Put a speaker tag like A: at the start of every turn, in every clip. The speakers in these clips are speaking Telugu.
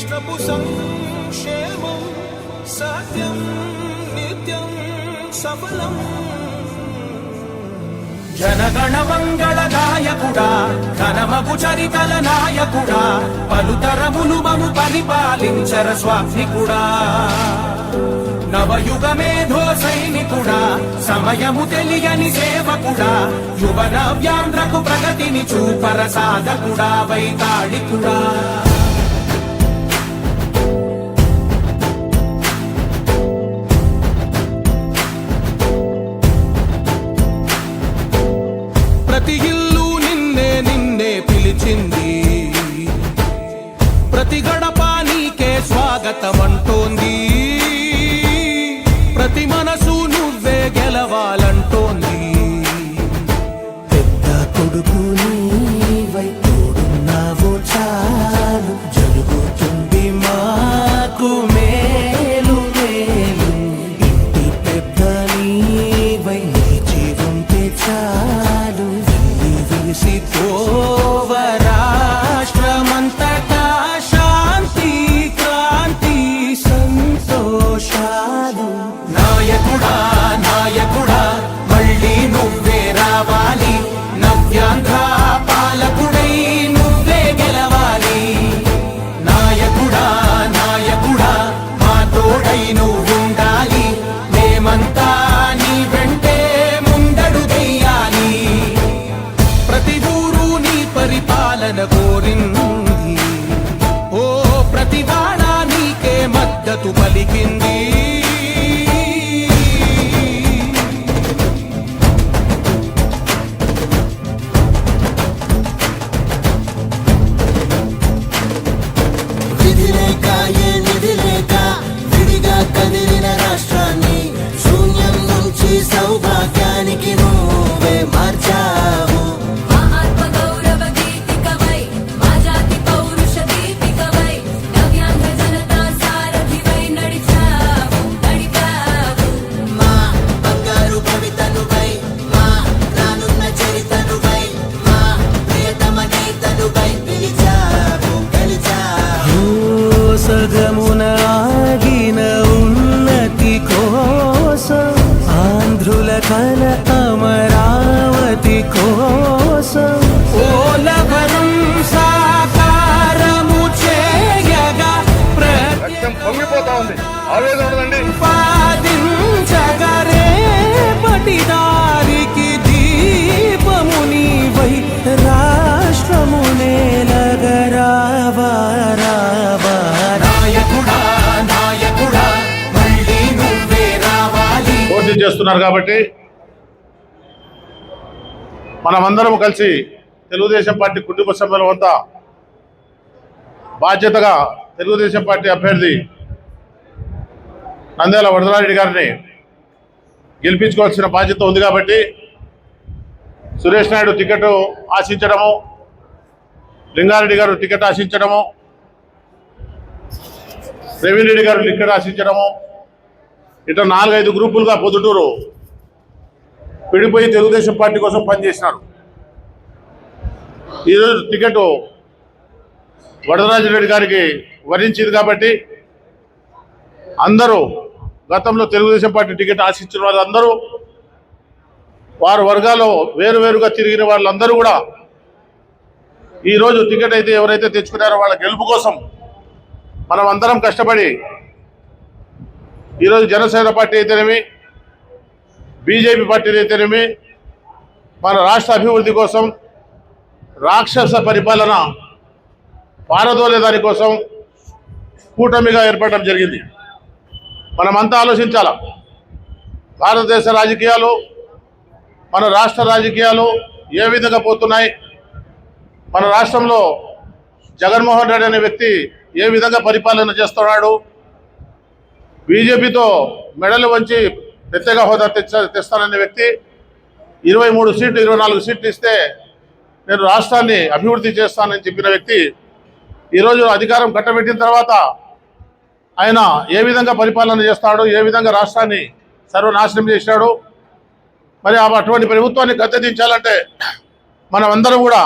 A: రాష్ట్రపు సంక్షేమం సత్యం నిత్యం సఫలం. జనగణ మంగళ నాయకుడా ఘనమగు చరితల నాయకుడా పలుతరములు మము పరిపాలించర స్వామికుడా నవయుగ మేధో సైనికుడా సమయము తెలియని సేవకుడా యువన వ్యాంధ్రకు ప్రగతిని చూపర సాధకుడా వైతాళికుడా. the
B: man చేస్తున్నారు కాబట్టి మనమందరం కలిసి తెలుగుదేశం పార్టీ కుటుంబ సభ్యుల వద్ద బాధ్యతగా తెలుగుదేశం పార్టీ అభ్యర్థి నంద్యాల వరదరారెడ్డి గారిని గెలిపించుకోవాల్సిన బాధ్యత ఉంది కాబట్టి సురేష్ నాయుడు టికెట్ ఆశించడము లింగారెడ్డి గారు టికెట్ ఆశించడము రెవీన్ రెడ్డి గారు టికెట్ ఆశించడము ఇట్లా నాలుగైదు గ్రూపులుగా పొద్దుటూరు విడిపోయి తెలుగుదేశం పార్టీ కోసం పనిచేసినారు. ఈరోజు టికెట్ వరదరాజరెడ్డి గారికి వరించింది కాబట్టి అందరూ గతంలో తెలుగుదేశం పార్టీ టికెట్ ఆశించిన వాళ్ళందరూ వారు వర్గాల్లో వేరువేరుగా తిరిగిన వాళ్ళందరూ కూడా ఈరోజు టికెట్ అయితే ఎవరైతే తెచ్చుకున్నారో వాళ్ళ గెలుపు కోసం మనం అందరం కష్టపడి ఈరోజు జనసేన పార్టీ అయితేనేమి బీజేపీ పార్టీని అయితేనేమి మన రాష్ట్ర అభివృద్ధి కోసం రాక్షస పరిపాలన పారదోలే దానికోసం కూటమిగా ఏర్పడడం జరిగింది. మనమంతా ఆలోచించాల? భారతదేశ రాజకీయాలు మన రాష్ట్ర రాజకీయాలు ఏ విధంగా పోతున్నాయి? మన రాష్ట్రంలో జగన్మోహన్ రెడ్డి అనే వ్యక్తి ఏ విధంగా పరిపాలన చేస్తున్నాడు? బీజేపీతో మెడలు వంచి ప్రత్యేక హోదా తెచ్చ తెస్తాననే వ్యక్తి ఇరవై మూడు సీట్లు ఇరవై నాలుగు సీట్లు ఇస్తే నేను రాష్ట్రాన్ని అభివృద్ధి చేస్తానని చెప్పిన వ్యక్తి ఈరోజు అధికారం కట్టబెట్టిన తర్వాత ఆయన ఏ విధంగా పరిపాలన చేస్తాడు ఏ విధంగా రాష్ట్రాన్ని సర్వనాశనం చేశాడు మరి ఆ అటువంటి ప్రభుత్వాన్ని గద్దెదించాలంటే మనం అందరం కూడా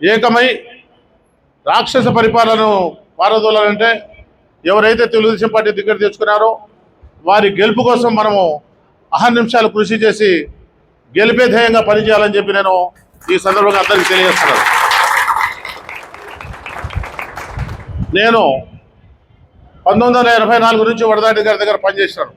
B: ఏకమై రాక్షస పరిపాలనను పారదోలాలంటే ఎవరైతే తెలుగుదేశం పార్టీ దగ్గర తెచ్చుకున్నారో వారి గెలుపు కోసం మనము అహర్నిమిషాలు కృషి చేసి గెలిపే ధ్యేయంగా పనిచేయాలని చెప్పి నేను ఈ సందర్భంగా అందరికీ తెలియజేస్తున్నాను. నేను పంతొమ్మిది వందల ఎనభై నాలుగు నుంచి వడదాటి గారి దగ్గర పనిచేశాను.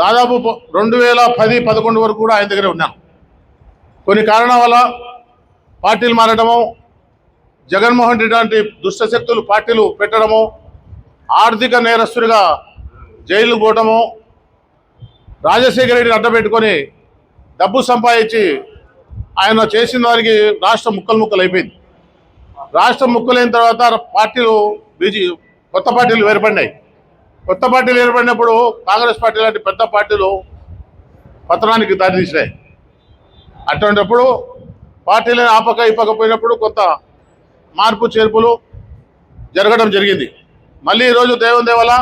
B: దాదాపు రెండు వేల పది పదకొండు వరకు కూడా ఆయన దగ్గరే ఉన్నాను. కొన్ని కారణాల వల్ల పార్టీలు మారడము జగన్మోహన్ రెడ్డి లాంటి దుష్టశక్తులు పార్టీలు పెట్టడము ఆర్థిక నేరస్తుడిగా జైలు పోవటము రాజశేఖర రెడ్డిని అడ్డపెట్టుకొని డబ్బు సంపాదించి ఆయన చేసిన దానికి రాష్ట్రం ముక్కలు ముక్కలు అయిపోయింది. రాష్ట్రం ముక్కలైన తర్వాత పార్టీలు బీజీ కొత్త పార్టీలు ఏర్పడినాయి. కొత్త పార్టీలు ఏర్పడినప్పుడు కాంగ్రెస్ పార్టీ లాంటి పెద్ద పార్టీలు పతనానికి దారితీసినాయి అటువంటిప్పుడు పార్టీలను ఆపక ఇప్పకపోయినప్పుడు కొంత మార్పు చేర్పులు జరగడం జరిగింది. మళ్ళీ ఈరోజు దేవుని దేవల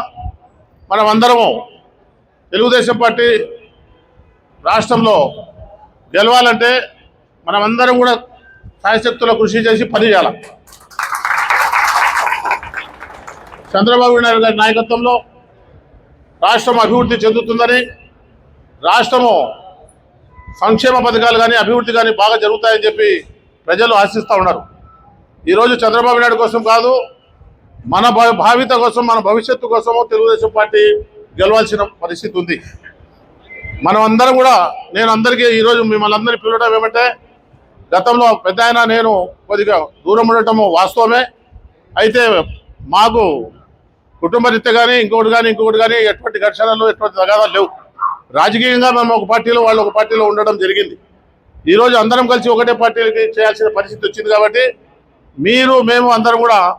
B: మనం అందరము తెలుగుదేశం పార్టీ రాష్ట్రంలో గెలవాలంటే మనమందరం కూడా సాయశక్తుల కృషి చేసి పని చేయాలి. చంద్రబాబు నాయుడు గారి నాయకత్వంలో రాష్ట్రం అభివృద్ధి చెందుతుందని రాష్ట్రము సంక్షేమ పథకాలు కానీ అభివృద్ధి కానీ బాగా జరుగుతాయని చెప్పి ప్రజలు ఆశిస్తూ ఉన్నారు. ఈరోజు చంద్రబాబు నాయుడు కోసం కాదు మన భా- భావిత కోసం మన భవిష్యత్తు కోసము తెలుగుదేశం పార్టీ గెలవాల్సిన పరిస్థితి ఉంది. మనం అందరం కూడా నేను అందరికీ ఈరోజు మిమ్మల్ని అందరినీ పిలవడం ఏమంటే గతంలో పెద్ద ఆయన నేను కొద్దిగా దూరం ఉండటము వాస్తవమే. అయితే మాకు కుటుంబ రీత్యా కానీ ఇంకొకటి కానీ ఇంకొకటి కానీ ఎటువంటి ఘర్షణలు ఎటువంటి తగాదాలు లేవు. రాజకీయంగా మేము ఒక పార్టీలో వాళ్ళు ఒక పార్టీలో ఉండడం జరిగింది. ఈరోజు అందరం కలిసి ఒకటే పార్టీలకి చేయాల్సిన పరిస్థితి వచ్చింది కాబట్టి మీరు మేము అందరం కూడా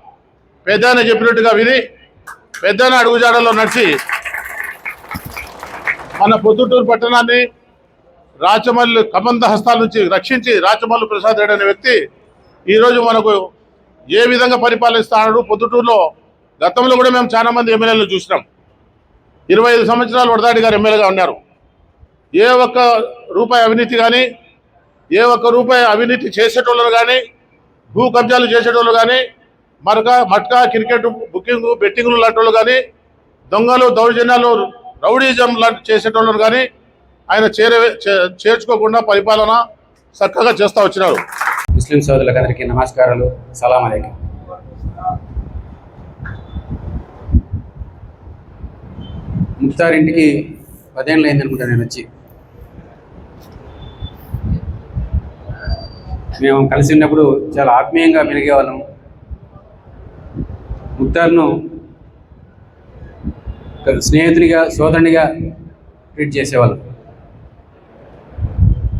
B: పెద్దన చెప్పినట్టుగా విని పెద్దన అడుగుజాడల్లో నడిచి మన పొద్దుటూరు పట్టణాన్ని రాచమల్లి కమంద హస్తాల నుంచి రక్షించి రాచమల్లు ప్రసాద్ రెడ్డి అనే వ్యక్తి ఈరోజు మనకు ఏ విధంగా పరిపాలిస్తాడు? పొద్దుటూరులో గతంలో కూడా మేము చాలా మంది ఎమ్మెల్యేలు చూసినాం. ఇరవై ఐదు సంవత్సరాలు వడదాడి గారు ఎమ్మెల్యేగా ఉన్నారు. ఏ ఒక్క రూపాయి అవినీతి కానీ ఏ ఒక్క రూపాయి అవినీతి చేసేటోళ్ళు కానీ భూ కబ్జాలు చేసేటోళ్ళు కానీ మరక మట్కా క్రికెట్ బుకింగ్ బెట్టింగ్లు లాంటి వాళ్ళు కానీ దొంగలు దౌర్జన్యాలు రౌడీజం లాంటి చేసేటోళ్ళు కానీ ఆయన చేరే చే- చేర్చుకోకుండా పరిపాలన చక్కగా చేస్తూ వచ్చినారు.
C: ముస్లిం సోదరులకందరికీ నమస్కారాలు. సలాం అలైకుం. ముక్తార్ ఇంటికి పదేళ్ళు అయింది అనుకుంటా నేను వచ్చి. మేము కలిసి ఉన్నప్పుడు చాలా ఆత్మీయంగా మెలిగేవాళ్ళం ముక్తార్ను స్నేహితునిగా సోదరునిగా ట్రీట్ చేసేవాళ్ళం.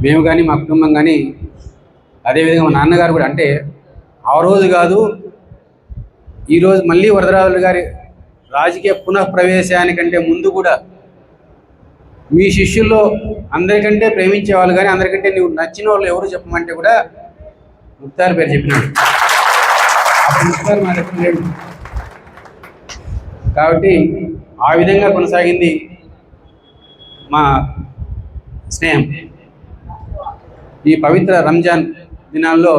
C: మేము కానీ మా కుటుంబం కానీ అదేవిధంగా మా నాన్నగారు కూడా అంటే ఆ రోజు కాదు ఈరోజు మళ్ళీ వరదరాజులు గారి రాజకీయ పునఃప్రవేశానికంటే ముందు కూడా మీ శిష్యుల్లో అందరికంటే ప్రేమించే వాళ్ళు కానీ అందరికంటే నువ్వు నచ్చిన వాళ్ళు ఎవరు చెప్పమంటే కూడా ముక్తార్ పేరు చెప్పినాడు. అప్పుడు ముక్తార్ మా దగ్గర లేడు. కాబట్టి ఆ విధంగా కొనసాగింది మా స్నేహం. ఈ పవిత్ర రంజాన్ దినాల్లో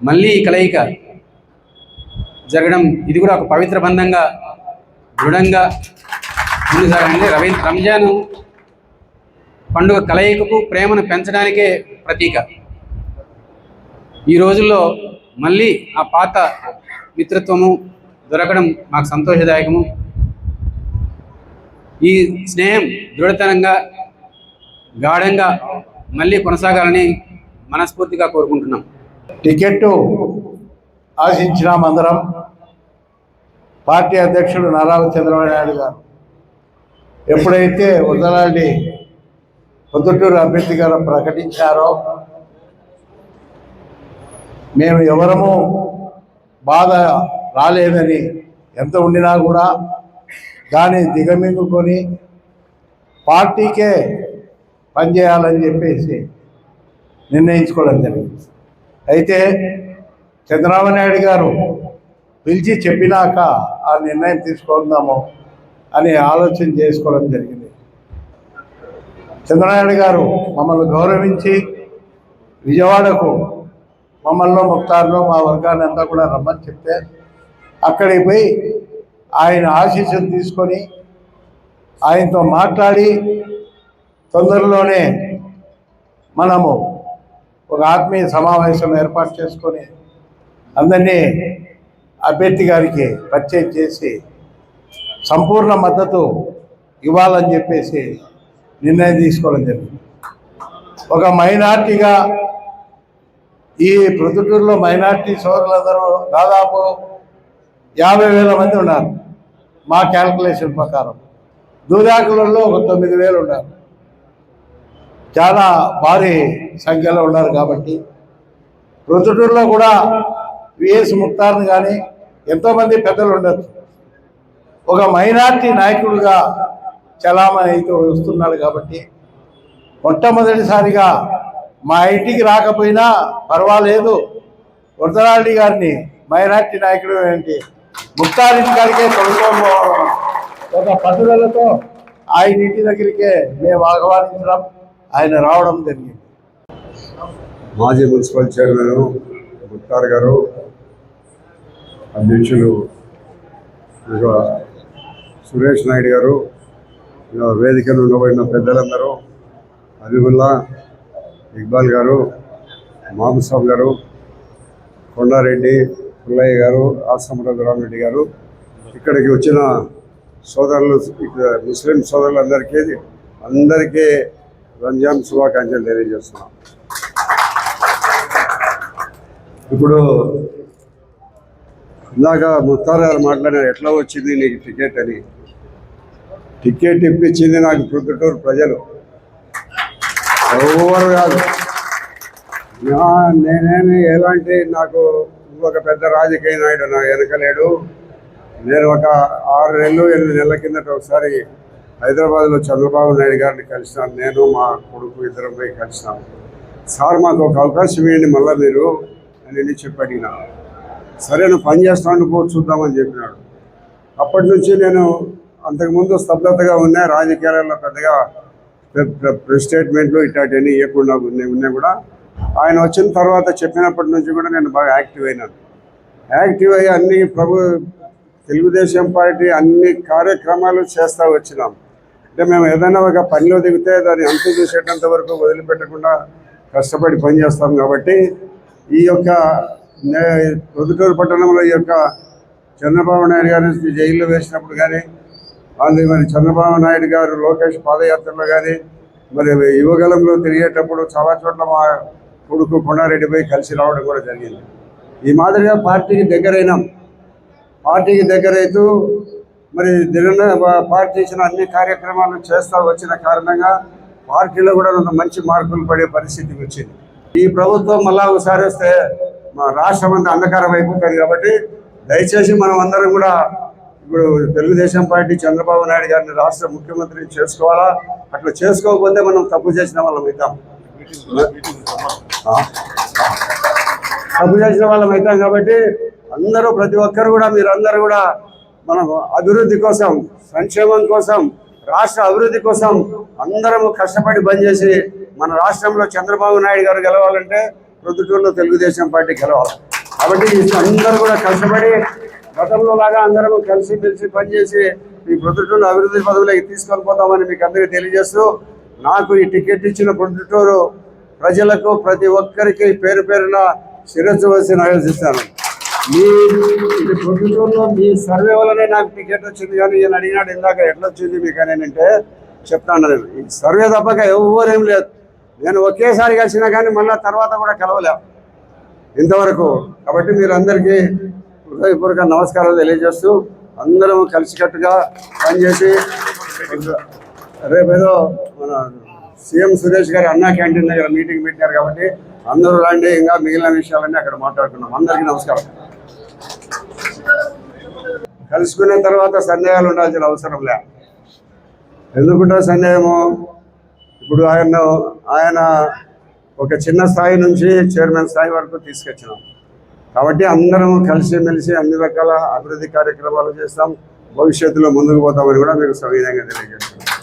C: మళ్ళీ కలయిక జరగడం ఇది కూడా ఒక పవిత్ర బంధంగా దృఢంగా ముందు సాగాలంటే రవి రంజాన్ పండుగ కలయికకు ప్రేమను పెంచడానికే ప్రతీక. ఈ రోజుల్లో మళ్ళీ ఆ పాత మిత్రత్వము దొరకడం మాకు సంతోషదాయకము. ఈ స్నేహం దృఢతరంగా గాఢంగా మళ్ళీ కొనసాగాలని మనస్ఫూర్తిగా కోరుకుంటున్నాం.
D: టికెట్టు ఆశించినామందరం పార్టీ అధ్యక్షుడు నారా చంద్రబాబు నాయుడు గారు. ఎప్పుడైతే ఉదలాడి పొద్దుటూరు అభ్యర్థిగా ప్రకటించారో మేము ఎవరము బాధ రాలేదని ఎంత ఉండినా కూడా దాన్ని దిగమింగుకొని పార్టీకే పనిచేయాలని చెప్పేసి నిర్ణయించుకోవడం జరిగింది. అయితే చంద్రబాబు నాయుడు గారు పిలిచి చెప్పినాక ఆ నిర్ణయం తీసుకుందాము అని ఆలోచన చేసుకోవడం జరిగింది. చంద్రనాయుడు గారు మమ్మల్ని గౌరవించి విజయవాడకు మమ్మల్ని ముక్తారులో మా వర్గాన్ని అంతా కూడా రమ్మని చెప్తే అక్కడికి పోయి ఆయన ఆశీస్సులు తీసుకొని ఆయనతో మాట్లాడి తొందరలోనే మనము ఒక ఆత్మీయ సమావేశం ఏర్పాటు చేసుకొని అందరినీ అభ్యర్థి గారికి పరిచయం చేసి సంపూర్ణ మద్దతు ఇవ్వాలని చెప్పేసి నిర్ణయం తీసుకోవడం జరిగింది. ఒక మైనార్టీగా ఈ ప్రొద్దుటూరులో మైనార్టీ సోదరులందరూ దాదాపు యాభై వేల మంది ఉన్నారు. మా క్యాల్కులేషన్ ప్రకారం. దూదాకులలో ఒక తొమ్మిది వేలు ఉన్నారు. చాలా భారీ సంఖ్యలో ఉన్నారు కాబట్టి. ప్రొద్దుటూరులో కూడా విఎస్ ముక్తార్ని కానీ ఎంతోమంది పెద్దలు ఉండొచ్చు. ఒక మైనార్టీ నాయకుడిగా చలామణి అయితే వస్తున్నాడు కాబట్టి మొట్టమొదటిసారిగా మా ఇంటికి రాకపోయినా పర్వాలేదు. వరదరారెడ్డి గారిని మైనార్టీ నాయకుడు ఏంటి? ముక్తారింటి గారికే ఒక పట్టుదలతో ఆయన ఇంటి దగ్గరికే మేము ఆహ్వానించడం ఆయన రావడం జరిగింది.
E: మాజీ మున్సిపల్ చైర్మన్ ముక్తార్ గారు అధ్యక్షులు ఇక సురేష్ నాయుడు గారు వేదికను ఉండబడిన పెద్దలందరూ అబిబుల్లా ఇక్బాల్ గారు మామసాబ్ గారు కొండారెడ్డి పుల్లయ్య గారు ఆశ్రమరాజు రఘురామరెడ్డి గారు. ఇక్కడికి వచ్చిన సోదరులు ఇక్కడ ముస్లిం సోదరులందరికీ అందరికీ రంజాన్ శుభాకాంక్షలు తెలియజేస్తున్నాం. ఇప్పుడు ఇందాక ముత్తార్ గారు మాట్లాడారు ఎట్లా వచ్చింది నీకు టికెట్ అని. టికెట్ ఇప్పించింది నాకు ప్రొద్దుటూరు ప్రజలు. ఎవరు కాదు. నేనేమి ఎలాంటి నాకు ఒక పెద్ద రాజకీయ నాయుడు నా వెనకలేడు. నేను ఒక ఆరు నెలలు ఎనిమిది నెలల కిందట ఒకసారి హైదరాబాద్లో చంద్రబాబు నాయుడు గారిని కలిసినాను. నేను మా కొడుకు ఇద్దరం పోయి కలిసినాను సార్ మాకు ఒక అవకాశం ఇవ్వండి మళ్ళీ మీరు అని వెళ్ళి చెప్పి అడిగినా. సరే నువ్వు పని చేస్తాను పో చూద్దామని చెప్పినాడు. అప్పటి నుంచి నేను అంతకుముందు స్తబ్దతగా ఉన్నా రాజకీయాలలో పెద్దగా ప్రెస్ స్టేట్మెంట్లు ఇట్లాంటివన్నీ ఇవ్వకుండా ఉన్నాయి ఉన్నా కూడా ఆయన వచ్చిన తర్వాత చెప్పినప్పటి నుంచి కూడా నేను బాగా యాక్టివ్ అయినాను. యాక్టివ్ అయ్యి అన్ని ప్రభు తెలుగుదేశం పార్టీ అన్ని కార్యక్రమాలు చేస్తూ వచ్చినాం. అంటే మేము ఏదైనా ఒక పనిలో దిగితే దాన్ని అంతు చూసేటంత వరకు వదిలిపెట్టకుండా కష్టపడి పనిచేస్తాం కాబట్టి ఈ యొక్క నే- పట్టణంలో ఈ యొక్క చంద్రబాబు నాయుడు గారిని జైల్లో వేసినప్పుడు కానీ అది మరి చంద్రబాబు నాయుడు గారు లోకేష్ పాదయాత్రలో కానీ మరి యువగలంలో తిరిగేటప్పుడు చాలా చోట్ల మా కొడుకు కొండారెడ్డి పోయి కలిసి రావడం కూడా జరిగింది. ఈ మాదిరిగా పార్టీకి దగ్గరైనాం. పార్టీకి దగ్గరైతూ మరి దిన పార్టీ ఇచ్చిన అన్ని కార్యక్రమాలు చేస్తూ వచ్చిన కారణంగా పార్టీలో కూడా మంచి మార్కులు పడే పరిస్థితి వచ్చింది. ఈ ప్రభుత్వం మళ్ళా ఒకసారి వస్తే మా రాష్ట్రం అంతా అంధకారం అయిపోతుంది కాబట్టి దయచేసి మనం అందరం కూడా ఇప్పుడు తెలుగుదేశం పార్టీ చంద్రబాబు నాయుడు గారిని రాష్ట్ర ముఖ్యమంత్రిని చేసుకోవాలా? అట్లా చేసుకోకపోతే మనం తప్పు చేసిన వాళ్ళం అవుతాం. తప్పు చేసిన వాళ్ళం అవుతాం కాబట్టి అందరూ ప్రతి ఒక్కరు కూడా మీరందరూ కూడా మనం అభివృద్ధి కోసం సంక్షేమం కోసం రాష్ట్ర అభివృద్ధి కోసం అందరము కష్టపడి పనిచేసి మన రాష్ట్రంలో చంద్రబాబు నాయుడు గారు గెలవాలంటే ప్రొద్దుటూరులో తెలుగుదేశం పార్టీ గెలవాలి. కాబట్టి అందరూ కూడా కష్టపడి గతంలో లాగా అందరం కలిసి మెలిసి పనిచేసి మీ ప్రొద్దుటూరు అభివృద్ధి పదవులకి తీసుకొని పోతామని మీకు అందరికీ తెలియజేస్తూ నాకు ఈ టికెట్ ఇచ్చిన ప్రొద్దుటూరు ప్రజలకు ప్రతి ఒక్కరికి పేరు పేరున శిరస్సు వేసి నగసిస్తాను మీ ఇది మీ సర్వే వల్లనే నాకు టికెట్ వచ్చింది కానీ నేను అడిగినాడు ఇందాక ఎట్లా వచ్చింది మీకు అని అంటే చెప్తాను నేను ఈ సర్వే తప్పక ఎవరేం లేదు. నేను ఒకేసారి కలిసినా కానీ మళ్ళీ తర్వాత కూడా కలవలేము ఇంతవరకు కాబట్టి మీరందరికీ హృదయపూర్వక నమస్కారాలు తెలియజేస్తూ అందరం కలిసికట్టుగా పనిచేసి రేపేదో మన సీఎం సురేష్ గారి అన్నా క్యాంటీన్ దగ్గర మీటింగ్ పెట్టారు కాబట్టి అందరూ రండి ఇంకా మిగిలిన విషయాలన్నీ అక్కడ మాట్లాడుకున్నాం. అందరికీ నమస్కారం. కలుసుకున్న తర్వాత సందేహాలు ఉండాల్సిన అవసరం లే. ఎందుకుంటే సందేహము? ఇప్పుడు ఆయన ఆయన ఒక చిన్న స్థాయి నుంచి చైర్మన్ స్థాయి వరకు తీసుకొచ్చినాం. కాబట్టి అందరం కలిసిమెలిసి అన్ని రకాల అభివృద్ధి కార్యక్రమాలు చేస్తాం. భవిష్యత్తులో ముందుకు పోతామని కూడా మీకు సవిధంగా తెలియజేస్తున్నాం.